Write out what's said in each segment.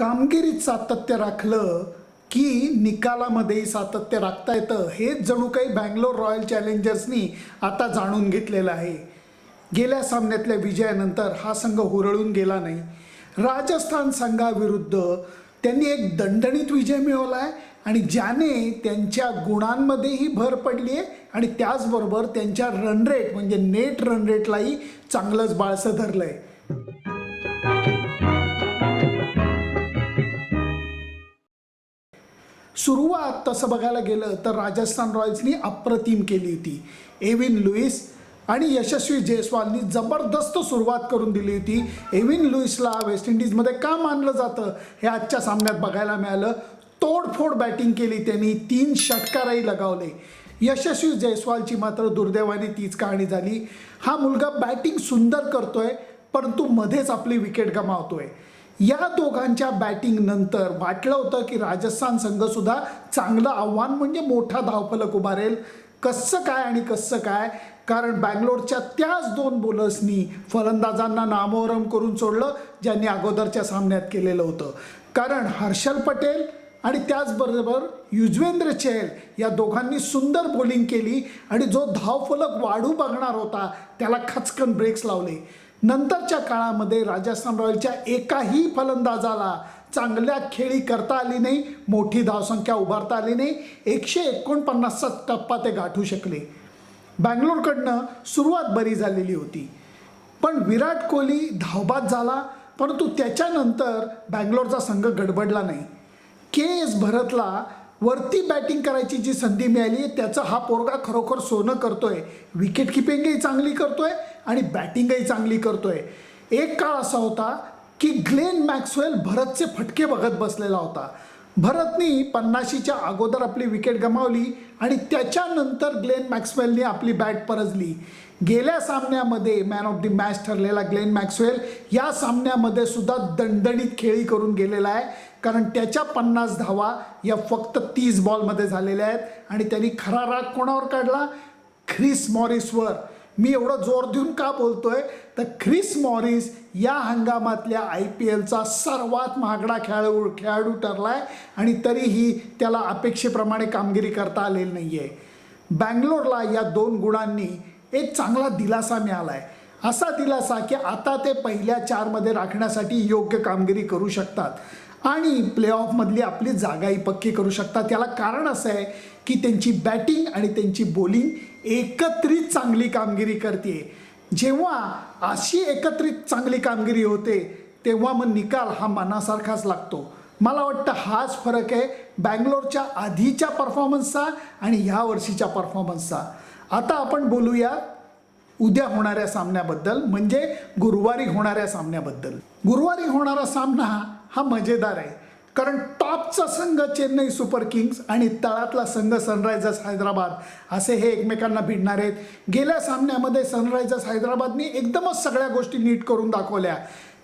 कामगिरीत सातत्य राखलं की निकालामध्येही सातत्य राखता येतं हेच जणू काही बँगलोर रॉयल चॅलेंजर्सनी आता जाणून घेतलेलं आहे. गेल्या सामन्यातल्या विजयानंतर हा संघ हुरळून गेला नाही. राजस्थान संघाविरुद्ध त्यांनी एक दणदणीत विजय मिळवला आहे आणि ज्याने त्यांच्या गुणांमध्येही भर पडली आहे आणि त्याचबरोबर त्यांच्या रनरेट म्हणजे नेट रनरेटलाही चांगलंच बाळसं धरलं आहे सुरुवात तसं बघायला गेलं तर राजस्थान रॉयल्सनी अप्रतिम केली होती. एविन लुईस आणि यशस्वी जयस्वालनी जबरदस्त सुरुवात करून दिली होती. एविन लुईसला वेस्ट इंडिजमध्ये का मानलं जातं हे आजच्या सामन्यात बघायला मिळालं. तोडफोड बॅटिंग केली त्यांनी तीन षटकारही लगावले. यशस्वी जयस्वालची मात्र दुर्दैवाने तीच कहाणी झाली. हा मुलगा बॅटिंग सुंदर करतोय परंतु मध्येच आपली विकेट गमावतोय. या दोघांच्या बॅटिंग नंतर वाटलं होतं की राजस्थान संघसुद्धा चांगलं आव्हान म्हणजे मोठा धावफलक उभारेल. कसं काय आणि कसं काय? कारण बँगलोरच्या त्याच दोन बॉलर्सनी फलंदाजांना नामोहरम करून सोडलं ज्यांनी अगोदरच्या सामन्यात केलेलं होतं. कारण हर्षल पटेल आणि त्याचबरोबर युजवेंद्र चहल या दोघांनी सुंदर बॉलिंग केली आणि जो धावफलक वाढू बघणार होता त्याला खचकन ब्रेक्स लावले. नंतरच्या काळामध्ये राजस्थान रॉयलच्या एकाही फलंदाजाला चांगल्या खेळी करता आली नाही मोठी धावसंख्या उभारता आली नाही एकशे एकोणपन्नासचा टप्पा ते गाठू शकले. बँगलोरकडनं सुरुवात बरी झालेली होती. पण विराट कोहली धावबाद झाला परंतु त्याच्यानंतर बँगलोरचा संघ गडबडला नाही. के एस भरतला वरती बॅटिंग करायची जी संधी मिळाली त्याचा हा पोरगा खरोखर सोनं करतोय. विकेट किपिंगही चांगली करतोय आणि बॅटिंगही चांगली करतोय. एक काळ असा होता की ग्लेन मॅक्सवेल भरतचे फटके बघत बसलेला होता. भरतनी पन्नाशीच्या अगोदर आपली विकेट गमावली आणि त्याच्यानंतर ग्लेन मॅक्सवेलने आपली बॅट परजली. गेल्या सामन्यामध्ये मॅन ऑफ द मॅच ठरलेला ग्लेन मॅक्सवेल या सामन्यामध्ये सुद्धा दणदणीत खेळी करून गेलेला आहे. कारण त्याच्या पन्नास धावा या फक्त तीस बॉलमध्ये झालेल्या आहेत आणि त्यांनी खरा राग कोणावर काढला? ख्रिस मॉरिसवर. मी एवढं जोर देऊन का बोलतोय? तर ख्रिस मॉरिस या हंगामातल्या आय पी एलचा सर्वात महागडा खेळाडू खेळाडू ठरलाय आणि तरीही त्याला अपेक्षेप्रमाणे कामगिरी करता आलेली नाही आहे बँगलोरला या दोन गुणांनी एक चांगला दिलासा मिळाला आहे असा दिलासा की आता ते पहिल्या चारमध्ये राखण्यासाठी योग्य कामगिरी करू शकतात आणि प्लेऑफमधली आपली जागाही पक्की करू शकतात. त्याला कारण असं आहे की त्यांची बॅटिंग आणि त्यांची बॉलिंग एकत्रित चांगली कामगिरी करते. जेव्हा अशी एकत्रित चांगली कामगिरी होते तेव्हा मग निकाल हा मनासारखाच लागतो. मला वाटतं हाच फरक आहे बँगलोरच्या आधीच्या परफॉर्मन्सचा आणि ह्या वर्षीच्या परफॉर्मन्सचा. आता आपण बोलूया उद्या होणाऱ्या सामन्याबद्दल म्हणजे गुरुवारी होणाऱ्या सामन्याबद्दल. गुरुवारी होणारा सामना हा मजेदार आहे. कारण टॉपचा संघ चेन्नई सुपर किंग्स आणि तळातला संघ सनरायझर्स हैदराबाद असे हे एकमेकांना भिडणार आहेत. गेल्या सामन्यामध्ये सनरायझर्स हैदराबादनी एकदमच सगळ्या गोष्टी नीट करून दाखवल्या.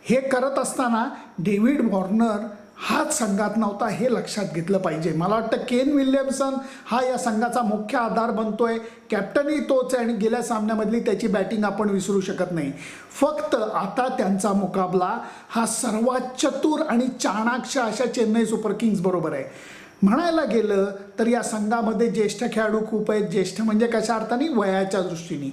हे करत असताना डेव्हिड वॉर्नर हाच संघात नव्हता हे लक्षात घेतलं पाहिजे. मला वाटतं केन विल्यमसन हा या संघाचा मुख्य आधार बनतोय. कॅप्टनही तोच आहे आणि गेल्या सामन्यामधली त्याची बॅटिंग आपण विसरू शकत नाही. फक्त आता त्यांचा मुकाबला हा सर्वात चतुर आणि चाणाक्ष अशा चेन्नई सुपर किंग्स बरोबर आहे. म्हणायला गेलं तर या संघामध्ये ज्येष्ठ खेळाडू खूप आहेत. ज्येष्ठ म्हणजे कशा अर्थाने? वयाच्या दृष्टीने.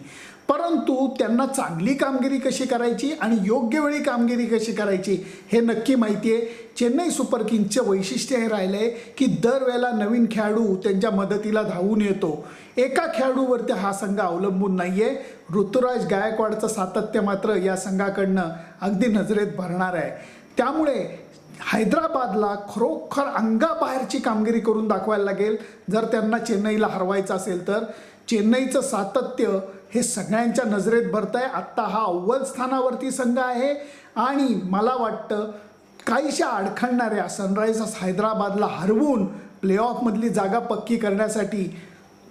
परंतु त्यांना चांगली कामगिरी कशी करायची आणि योग्य वेळी कामगिरी कशी करायची हे नक्की माहिती आहे. चेन्नई सुपर किंगचं वैशिष्ट्य हे राहिलं आहे की दरवेळेला नवीन खेळाडू त्यांच्या मदतीला धावून येतो. एका खेळाडूवरती हा संघ अवलंबून नाही आहे ऋतुराज गायकवाडचं सातत्य मात्र या संघाकडनं अगदी नजरेत भरणार आहे. त्यामुळे हैदराबादला खरोखर अंगाबाहेरची कामगिरी करून दाखवायला लागेल. जर त्यांना चेन्नईला हरवायचं असेल तर. चेन्नईचं सातत्य हे सगळ्यांच्या नजरेत भरत आहे आत्ता हा अव्वल स्थानावरती संघ आहे. आणि मला वाटतं काहीशा अडखळणाऱ्या सनरायझर्स हैदराबादला हरवून प्लेऑफमधली जागा पक्की करण्यासाठी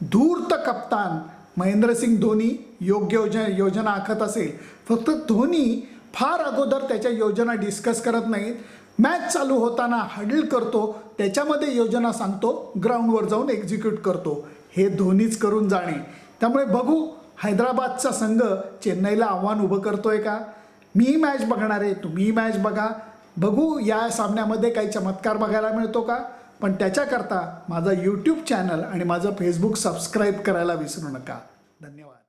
धूर्त कप्तान महेंद्रसिंग धोनी योग्य योजना योजना आखत असेल. फक्त धोनी फार अगोदर त्याच्या योजना डिस्कस करत नाहीत. मॅच चालू होताना हडल करतो. त्याच्यामध्ये योजना सांगतो. ग्राउंडवर जाऊन एक्झिक्यूट करतो. हे धोनीच करून जाणे. त्यामुळे बघू हैदराबादचा संघ चेन्नईला आव्हान उभं करतोय का? मी मॅच बघणार आहे तुम्ही मॅच बघा. बघू या सामन्यामध्ये काही चमत्कार बघायला मिळतो का? पण त्याच्याकरता माझा यूट्यूब चॅनल आणि माझं फेसबुक सबस्क्राईब करायला विसरू नका. धन्यवाद.